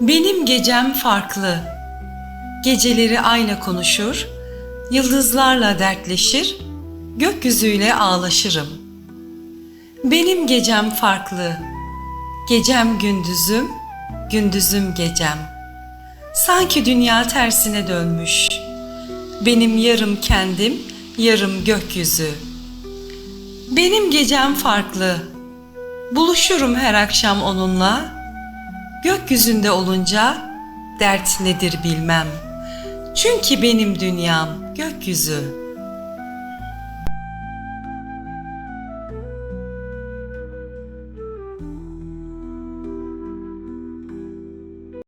Benim gecem farklı. Geceleri ayla konuşur, yıldızlarla dertleşir, gökyüzüyle ağlaşırım. Benim gecem farklı. Gecem gündüzüm, gündüzüm gecem. Sanki dünya tersine dönmüş. Benim yarım kendim, yarım gökyüzü. Benim gecem farklı. Buluşurum her akşam onunla. Gökyüzünde olunca dert nedir bilmem. Çünkü benim dünyam gökyüzü.